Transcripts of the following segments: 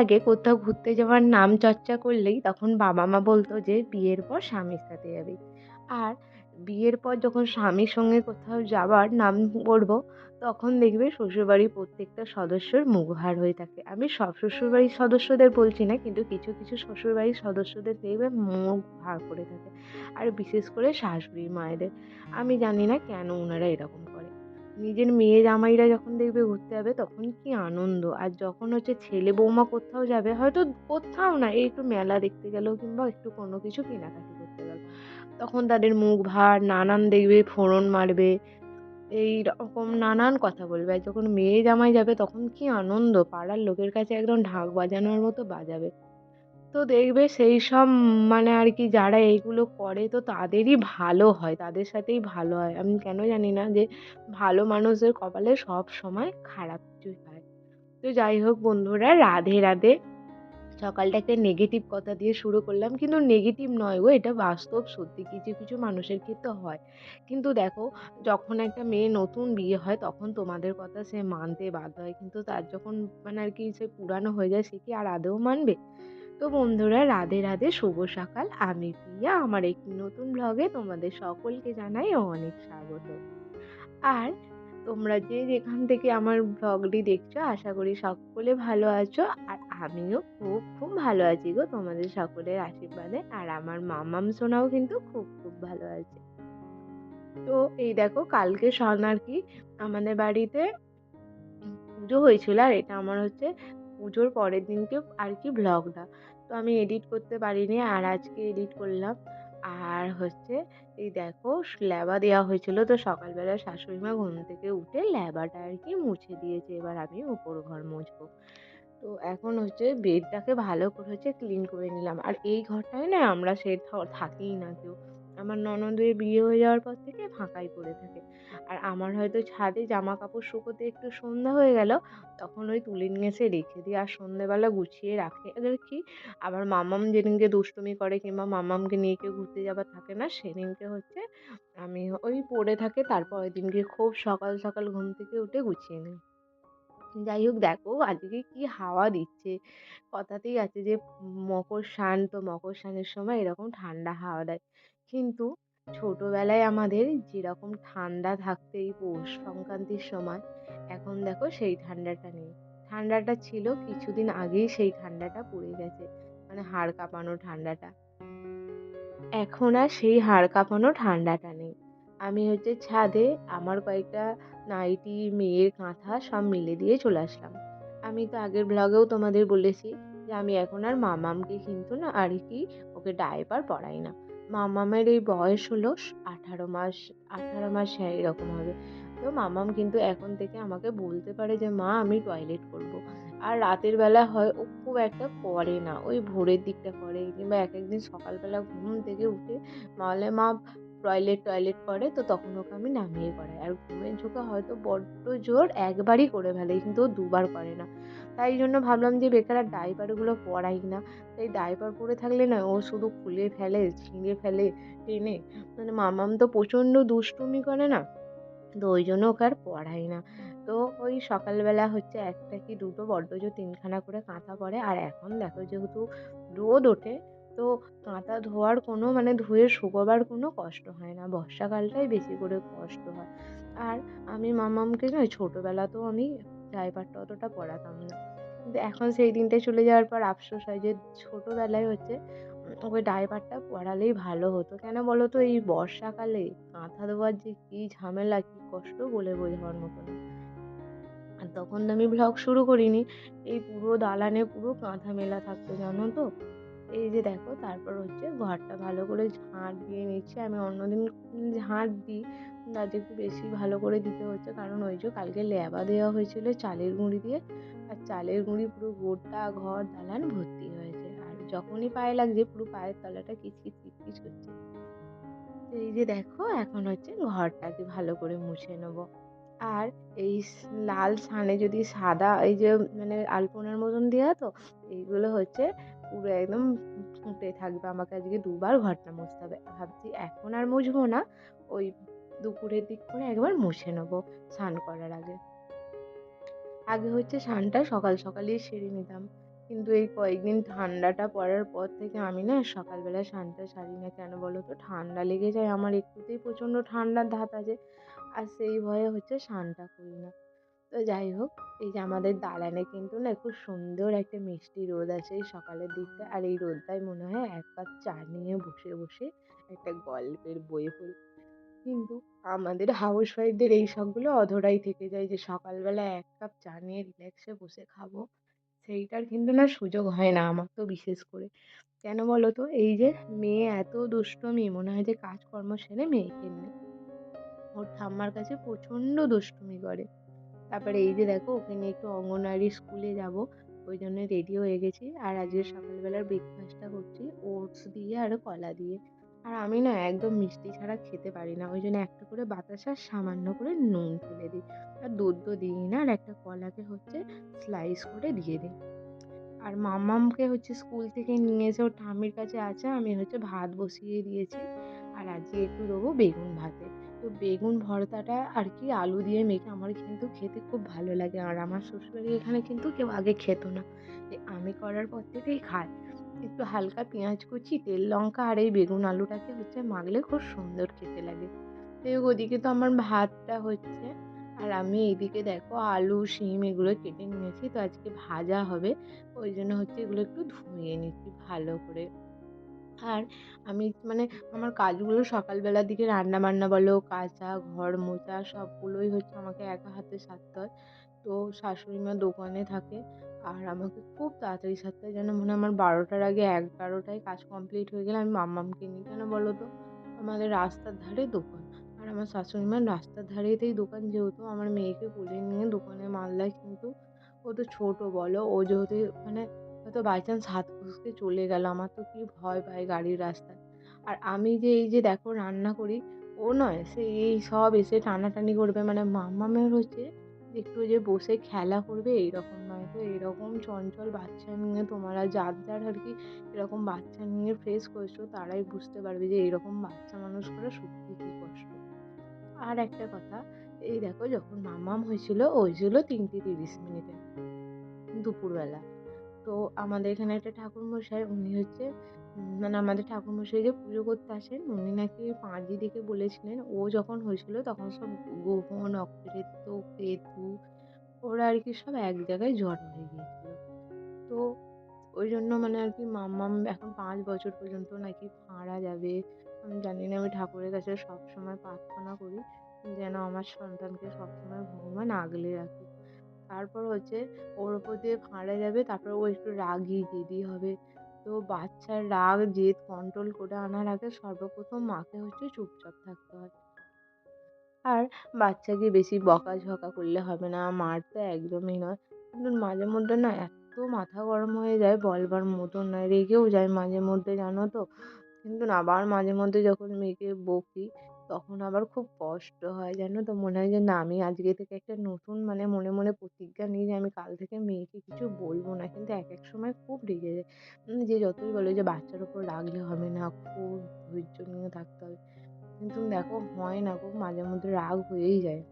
আগে কোথাও ঘুরতে যাওয়ার নাম চর্চা করলেই তখন বাবা মা বলতো যে, বিয়ের পর স্বামীর সাথে যাবি। আর বিয়ের পর যখন স্বামীর সঙ্গে কোথাও যাবার নাম করব, তখন দেখবে শ্বশুরবাড়ির প্রত্যেকটা সদস্যর মুখ ভার হয়ে থাকে। আমি সব শ্বশুরবাড়ির সদস্যদের বলছি না, কিন্তু কিছু কিছু শ্বশুরবাড়ির সদস্যদের দেখবে মুখ ভার করে থাকে। আর বিশেষ করে শাশুড়ি মায়েদের। আমি জানি না কেন ওনারা এরকম করে। নিজের মেয়ে জামাইরা যখন দেখবে ঘুরতে যাবে, তখন কি আনন্দ। আর যখন হচ্ছে ছেলে বৌমা কোথাও যাবে, হয়তো কোথাও না, এই একটু মেলা দেখতে গেলেও কিংবা একটু কোনো কিছু কেনাকাটি করতে গেল তখন তাদের মুখ ভার, নানান দেখবে, ফোড়ন মারবে, এই রকম নানান কথা বলবে। আর যখন মেয়ে জামাই যাবে, তখন কি আনন্দ, পাড়ার লোকের কাছে একদম ঢাক বাজানোর মতো বাজাবে। তো দেখবে সেই সব মানে আর কি যারা এইগুলো করে তো তাদেরই ভালো হয়, তাদের সাথেই ভালো হয়। আমি কেন জানি না যে ভালো মানুষদের কপালে সব সময় খারাপ কিছুই হয়। তো যাই হোক বন্ধুরা, রাধে রাধে। সকালটাকে নেগেটিভ কথা দিয়ে শুরু করলাম, কিন্তু নেগেটিভ নয় গো, এটা বাস্তব সত্যি। কিছু কিছু মানুষের ক্ষেত্রে হয়। কিন্তু দেখো, যখন একটা মেয়ে নতুন বিয়ে হয়, তখন তোমাদের কথা সে মানতে বাধ্য হয়। কিন্তু তার যখন মানে আর কি সে পুরানো হয়ে যায়, সে কি আর আদৌ মানবে? তো বন্ধুরা, রাধে রাধে, শুভ সকাল। আমি প্রিয়া। আমার একটি নতুন ব্লগে তোমাদের সকলকে জানাই অনেক স্বাগত। আর তোমরা যে যেখান থেকে আমার ব্লগটি দেখছ, আশা করি সকলে ভালো আছো। আর আমিও খুব খুব ভালো আছি গো তোমাদের সকলের আশীর্বাদে। আর আমার মামাম সোনাও কিন্তু খুব খুব ভালো আছে। তো এই দেখো, কালকে সন আর কি আমাদের বাড়িতে পুজো হয়েছিল। আর এটা আমার হচ্ছে পুজোর পরের দিনকে আর কি ব্লগটা তো আমি এডিট করতে পারিনি, আর আজকে এডিট করলাম। আর হচ্ছে, এই দেখো, ল্যাবা দেওয়া হয়েছিল। তো সকালবেলা শাশুড়িমা ঘুম থেকে উঠে ল্যাবাটা আর কি মুছে দিয়েছে। এবার আমি উপর ঘর মুছবো। তো এখন হচ্ছে বেডটাকে ভালো করে হচ্ছে ক্লিন করে নিলাম। আর এই ঘরটায় না আমরা সে থাকিই না কেউ। আমার ননদের বিয়ে হয়ে যাওয়ার পর থেকে ফাঁকাই পড়ে থাকে। আর আমার হয়তো ছাদে জামা কাপড় শুকোতে একটু সন্ধ্যা হয়ে গেল, তখন ওই তুলে নিয়ে এসে রেখে দিই আর সন্ধ্যেবেলা গুছিয়ে রাখে। কি? আবার মামাম যেদিনকে দুষ্টুমি করে কিংবা মামামকে নিয়ে কেউ ঘুরতে যাবার থাকে না, সেদিনকে হচ্ছে আমি ওই পড়ে থাকে তারপর ওই দিনকে খুব সকাল সকাল ঘুম থেকে উঠে গুছিয়ে নিই। যাই হোক দেখো, আজকে কি হাওয়া দিচ্ছে? কথাতেই আছে যে, মকর স্নান তো মকর স্নানের সময় এরকম ঠান্ডা হাওয়া দেয়। কিন্তু ছোটোবেলায় আমাদের যেরকম ঠান্ডা থাকতো এই পৌষ সংক্রান্তির সময়, এখন দেখো সেই ঠান্ডাটা নেই। ঠান্ডাটা ছিল কিছুদিন আগেই সেই ঠান্ডাটা পড়ে গেছে মানে হাড় কাঁপানো ঠান্ডাটা। এখন আর সেই হাড় কাঁপানো ঠান্ডাটা নেই। আমি হচ্ছে ছাদে আমার কয়েকটা নাইটি, মেয়ের কাঁথা সব মিলে দিয়ে চলে আসলাম। আমি তো আগের ব্লগেও তোমাদের বলেছি যে আমি এখন আর মামামকে কিন্তু না আর কি ওকে ডাইপার পরাই না। মামামের এই বয়স হলো আঠারো মাস আঠারো মাস হ্যাঁ এরকম হবে তো মামাম কিন্তু এখন থেকে আমাকে বলতে পারে যে, মা, আমি টয়লেট করব। আর রাতের বেলা হয়, ও খুব একটা করে না ওই ভোরের দিকটা করে, কিংবা এক একদিন সকালবেলা ঘুম থেকে উঠে বলে, মা টয়লেট টয়লেট করে, তো তখন ওকে আমি নামিয়ে করাই আর ঘুমের ঝোঁকে হয়তো বড্ড জোর একবারই করে ফেলে, কিন্তু ও দুবার করে না। তাই জন্য ভাবলাম যে বেকার আর ডাইপারগুলো পরাই না। তাই ডাইপার পরে থাকলে না ও শুধু খুলে ফেলে, ছিঁড়ে ফেলে, টেনে। মানে মামাম তো প্রচণ্ড দুষ্টুমি করে না, তো ওই জন্য ওকে আর পড়াই না। তো ওই সকালবেলা হচ্ছে একটা কি দুটো, বড্ড জোর তিনখানা করে কাঁথা পড়ে আর এখন দেখো যেহেতু রোদ ওঠে তো কাঁথা ধোয়ার কোনো মানে ধুয়ে শুকোবার কোনো কষ্ট হয় না। বর্ষাকালটাই বেশি করে কষ্ট হয়। আর আমি মামামকে না ছোটোবেলাতেও আমি ড্রাইভারটা অতটা পড়াতাম না। কিন্তু এখন সেই দিনটা চলে যাওয়ার পর আফসোস হয় যে ছোটোবেলায় হচ্ছে ওকে ড্রাইভারটা পড়ালেই ভালো হতো। কেন বলো তো এই বর্ষাকালে কাঁথা ধোয়ার যে কী ঝামেলা, কী কষ্ট বলে বোঝাবার মতো না। আর তখন তো আমি ভ্লগ শুরু করিনি। এই পুরো দালানে পুরো কাঁথা মেলা থাকতো, জানো তো? এই যে দেখো, তারপর হচ্ছে ঘরটা ভালো করে ঝাঁট দিয়ে নিচ্ছে। আমি অন্যদিন ঝাঁট দিই আজ একটু বেশি ভালো করে দিতে হচ্ছে। কারণ ওই যে কালকে ল্যাবা দেওয়া হয়েছিল চালের গুঁড়ি দিয়ে, আর চালের গুঁড়ি পুরো গোটা ঘর দালান ভর্তি হয়েছে। আর যখনই পায়ে লাগছে, পুরো পায়ের তলাটা কিচকিচ কিচকিচ করছে। এই যে দেখো, এখন হচ্ছে ঘরটাকে ভালো করে মুছে নেব। আর এই লাল সানে যদি সাদা, এই যে মানে আলপনার মতন দেওয়া তো, এইগুলো হচ্ছে পুরো একদম ফুটে থাকবে। আমাকে আজকে দুবার ঘরটা মুছতে হবে। ভাবছি এখন আর মুছবো না। ওই দুপুরের দিক করে একবার মুছে নেব স্নান করার আগে। আগে হচ্ছে স্নানটা সকাল সকালই সেরে নিতাম। কিন্তু এই কয়েকদিন ঠান্ডাটা পড়ার পর থেকে আমি না সকালবেলা স্নানটা সারি না কেন বলো তো? ঠান্ডা লেগে যায়। আমার একটুতেই প্রচণ্ড ঠান্ডার ধাত আছে। আর সেই ভয়ে হচ্ছে স্নানটা করি না। তো যাই হোক, এই যে আমাদের দালানে কিন্তু না খুব সুন্দর একটা মিষ্টি রোদ আছে এই সকালের দিকটা। আর এই রোদটায় মনে হয় এক কাপ চা নিয়ে বসে বসে একটা গল্পের বই পড়ি। কিন্তু আমাদের হাউস ওয়াইফদের এই সবগুলো অধরাই থেকে যায় যে সকালবেলা এক কাপ চা নিয়ে রিল্যাক্সে বসে খাব। সেইটার কিন্তু না সুযোগ হয় না আমার তো বিশেষ করে। কেন বলো তো? এই যে মেয়ে এত দুষ্টুমি, মনে হয় যে কাজকর্ম সেরে মেয়েকে নিয়ে। ওর ঠাম্মার কাছে প্রচণ্ড দুষ্টুমি করে। তারপরে এই যে দেখো, ওকে নিয়ে একটু অঙ্গনওয়াড়ি স্কুলে যাব, ওই জন্য রেডি হয়ে গেছি। আর আজকে সকালবেলার ব্রেকফাস্টটা করছি ওটস দিয়ে আর কলা দিয়ে। আর আমি না একদম মিষ্টি ছাড়া খেতে পারি না, ওই জন্য একটা করে বাতাসা সামান্য করে নুন ফেলে দিই। আর দুধ তো দিই না, আর একটা কলাকে হচ্ছে স্লাইস করে দিয়ে দিই। আর মামামকে হচ্ছে স্কুল থেকে নিয়ে এসে ওর ঠাম্মির কাছে আছে, আমি হচ্ছে ভাত বসিয়ে দিয়েছি। আর আজকে একটু দেবো বেগুন ভাতে। তো বেগুন ভর্তাটা আর কি আলু দিয়ে মেখে আমার কিন্তু খেতে খুব ভালো লাগে। আর আমার শ্বশুরবাড়ির এখানে কিন্তু কেউ আগে খেত না। আমি করার পর থেকেই খায় একটু হালকা পেঁয়াজ কুচি, তেল লঙ্কা আর এই বেগুন আলুটাকে হচ্ছে মাখলে খুব সুন্দর খেতে লাগে। তো ওদিকে তো আমার ভাতটা হচ্ছে। আর আমি এইদিকে দেখো আলু, শিম এগুলো কেটে নিয়েছি। তো আজকে ভাজা হবে। ওই জন্য হচ্ছে এগুলো একটু ধুয়ে নিচ্ছি ভালো করে। আর আমি মানে আমার কাজগুলো সকালবেলার দিকে রান্না বান্না বলো, কাচা, ঘর মোছা সবগুলোই হচ্ছে আমাকে একা হাতে সারতে হয়। তো শাশুড়ি মা দোকানে থাকে আর আমাকে খুব তাড়াতাড়ি সারতে হয়। যেন মনে আমার বারোটার আগে এগারোটায় কাজ কমপ্লিট হয়ে গেলে আমি মাম্মামকে নিই। কেন বলো তো? আমাদের রাস্তার ধারে দোকান। আর আমার শাশুড়ি মার রাস্তার ধারেতেই দোকান। যেহেতু আমার মেয়েকে কোলে নিয়ে দোকানে মাল দেয় কিন্তু ও তো ছোটো বলো, ও যেহেতু মানে হয়তো বাই চান্স হাত ফসকে চলে গেল। আমার তো কি ভয় পায় গাড়ির রাস্তায়। আর আমি যে এই যে দেখো রান্না করি, ও নয়, সে এই সব এসে টানাটানি করবে। মানে মাম্মামের হচ্ছে একটু যে বসে খেলা করবে এইরকম নয়। তো এরকম চঞ্চল বাচ্চা নিয়ে তোমরা যার যার আর কি এরকম বাচ্চা নিয়ে ফেস করছ, তারাই বুঝতে পারবে যে এরকম বাচ্চা মানুষ করা সত্যি কী কষ্ট। আর একটা কথা, এই দেখো যখন মাম্মাম হয়েছিল হয়েছিল তিনটে তিরিশ মিনিটে দুপুরবেলা। তো আমাদের এখানে একটা ঠাকুরমশাই, উনি হচ্ছে মানে আমাদের ঠাকুরমশাই যে পুজো করতে আসেন, উনি নাকি পাঁজি দেখে বলেছিলেন, ও যখন হয়েছিল তখন সব গ্রহ নক্ষত্র কেতু, ওরা আর কি সব এক জায়গায় জড়ো হয়ে গিয়েছিল। তো ওই জন্য মানে আর কি মাম্মাম এখন পাঁচ বছর পর্যন্ত নাকি ফাঁড়া যাবে। আমি জানি না, আমি ঠাকুরের কাছে সবসময় প্রার্থনা করি যেন আমার সন্তানকে সবসময় ভগবান আগলে রাখে। তারপর হচ্ছে ওর ওপর দিয়ে ফাঁড়া যাবে, তারপর ও একটু রাগি জেদি হবে। তো বাচ্চার রাগ, জেদ কন্ট্রোল করে আনার আগে সর্বপ্রথম মাকে হচ্ছে চুপচাপ থাকতে হয়। আর বাচ্চাকে বেশি বকাঝকা করলে হবে না মারতে একদমই নয়। কিন্তু মাঝে মধ্যে না এত মাথা গরম হয়ে যায়, বলবার মতন নয়, রেগেও যায় মাঝে মধ্যে, জানো তো? কিন্তু না আবার মাঝে মধ্যে যখন মেয়েকে বকি তখন আবার খুব কষ্ট হয়, জানো তো? মনে হয় যে, না, আমি আজকে থেকে একটা নতুন মানে মনে মনে প্রতিজ্ঞা নিই যে, আমি কাল থেকে মেয়েকে কিছু বলব না। কিন্তু এক এক সময় খুব রেগে যায়। যে, যতই বলে যে, বাচ্চার ওপর রাগলে হবে না, খুব ধৈর্য নিয়ে থাকতে হবে। কিন্তু দেখো, হয় না গো মাঝে মধ্যে রাগ হয়েই যায়।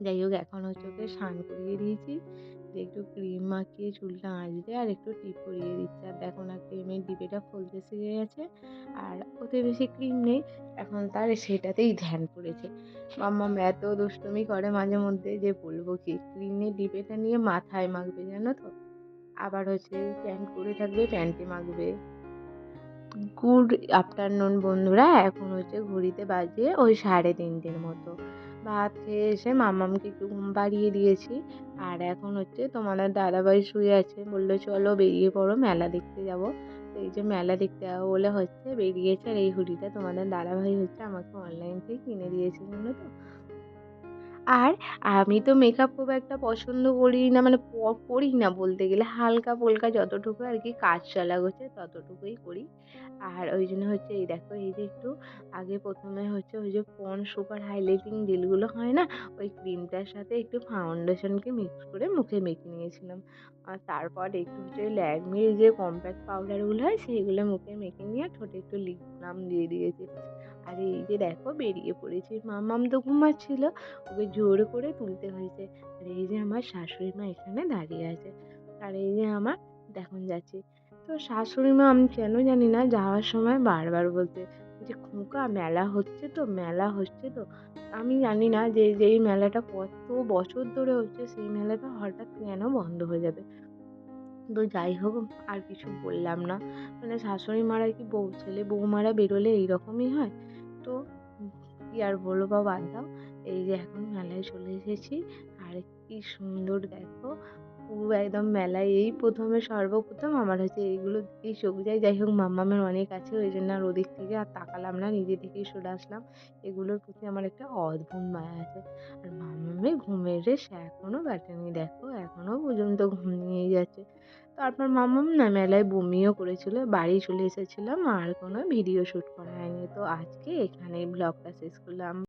যাই হোক, এখন হচ্ছে ওকে স্নান করিয়ে দিয়েছি। দিয়ে একটু ক্রিম মাখিয়ে চুলটা আঁচড়ে আর একটু টিপ পরিয়ে দিচ্ছি। আর দেখো না ক্রিমের ডিবেটা খুলতে শিখে গেছে। আর ওতে বেশি ক্রিম নেই, এখন তার সেটাতেই ধ্যান পড়েছে মাম্মাম এত দুষ্টুমি করে মাঝে মধ্যে যে বলব কি ক্রিমের ডিবেটা নিয়ে মাথায় মাখবে জানো তো? আবার হচ্ছে প্যান্ট পরে থাকবে প্যান্টে মাখবে। গুড আফটারনুন বন্ধুরা, এখন হচ্ছে ঘড়িতে বাজে ওই সাড়ে তিনটের মতো। ভাত খেয়ে এসে মামামকে একটু ঘুম পাড়িয়ে দিয়েছি। আর এখন হচ্ছে তোমাদের দাদাভাই শুয়ে আছে। বলল, চলো বেরিয়ে পড়ো, মেলা দেখতে যাব। এই যে মেলা দেখতে যাব বলে হচ্ছে বেরিয়েছে। আর এই হুডিটা তোমাদের দাদাভাই হচ্ছে আমাকে অনলাইন থেকে কিনে দিয়েছে, জানো তো? আর আমি তো মেকআপ খুব একটা পছন্দ করি না মানে করি না বলতে গেলে। হালকা ফুলকা যতটুকু আর কি কাজ চলা গোছে ততটুকুই করি। আর ওই জন্য হচ্ছে এই দেখো, এই যে একটু আগে প্রথমে হচ্ছে ওই যে পন্ড সুপার হাইলাইটিং ডিলগুলো হয় না, ওই ক্রিমটার সাথে একটু ফাউন্ডেশনকে মিক্স করে মুখে মেখে নিয়েছিলাম। আর তারপর একটু হচ্ছে ল্যাকমির যে কম্প্যাক্ট পাউডারগুলো হয় সেইগুলো মুখে মেখে নিয়ে ঠোঁটে একটু লিপ বাম দিয়ে দিয়েছি। আর এই যে দেখো বেরিয়ে পড়েছি। মামাম তো ঘুমাচ্ছিল, ওকে জোর করে তুলতে হয়েছে। আর এই যে আমার শাশুড়ি মা এখানে দাঁড়িয়ে আছে। আর এই যে আমার এখন যাচ্ছি। তো শাশুড়ি মা আমি কেন জানি না, যাওয়ার সময় বারবার বলতে যে, খোকা, মেলা হচ্ছে তো, মেলা হচ্ছে তো। আমি জানি না যে যেই মেলাটা কত বছর ধরে হচ্ছে, সেই মেলাটা হঠাৎ কেন বন্ধ হয়ে যাবে? তো যাই হোক, আর কিছু বললাম না। মানে শাশুড়ি মারা কি বউ, ছেলে বৌমারা বেরোলে এইরকমই হয়। তো কি আর বলব বাদ দাও, এই যে এখন মেলায় চলে এসেছি। আর কি সুন্দর দেখো, পুরো একদম মেলায় এই প্রথমে, সর্বপ্রথম আমার হচ্ছে এইগুলো চোখ যায়। যাই হোক, মাম্মামের অনেক আছে, ওই জন্য আর ওদিক থেকে আর তাকালাম না, নিজে থেকেই সরে আসলাম। এগুলোর প্রতি আমার একটা অদ্ভুত মায়া আছে। আর মাম্মামের ঘুমের রেশ এখনও কাটেনি দেখো এখনও পর্যন্ত ঘুম ঘুমিয়েই যাচ্ছে। তারপর মামাম না মেলায় বমিও করেছিল, বাড়ি চলে এসেছিলাম, আর কোনো ভিডিও শ্যুট করা হয়নি। তো আজকে এখানেই ব্লগটা শেষ করলাম।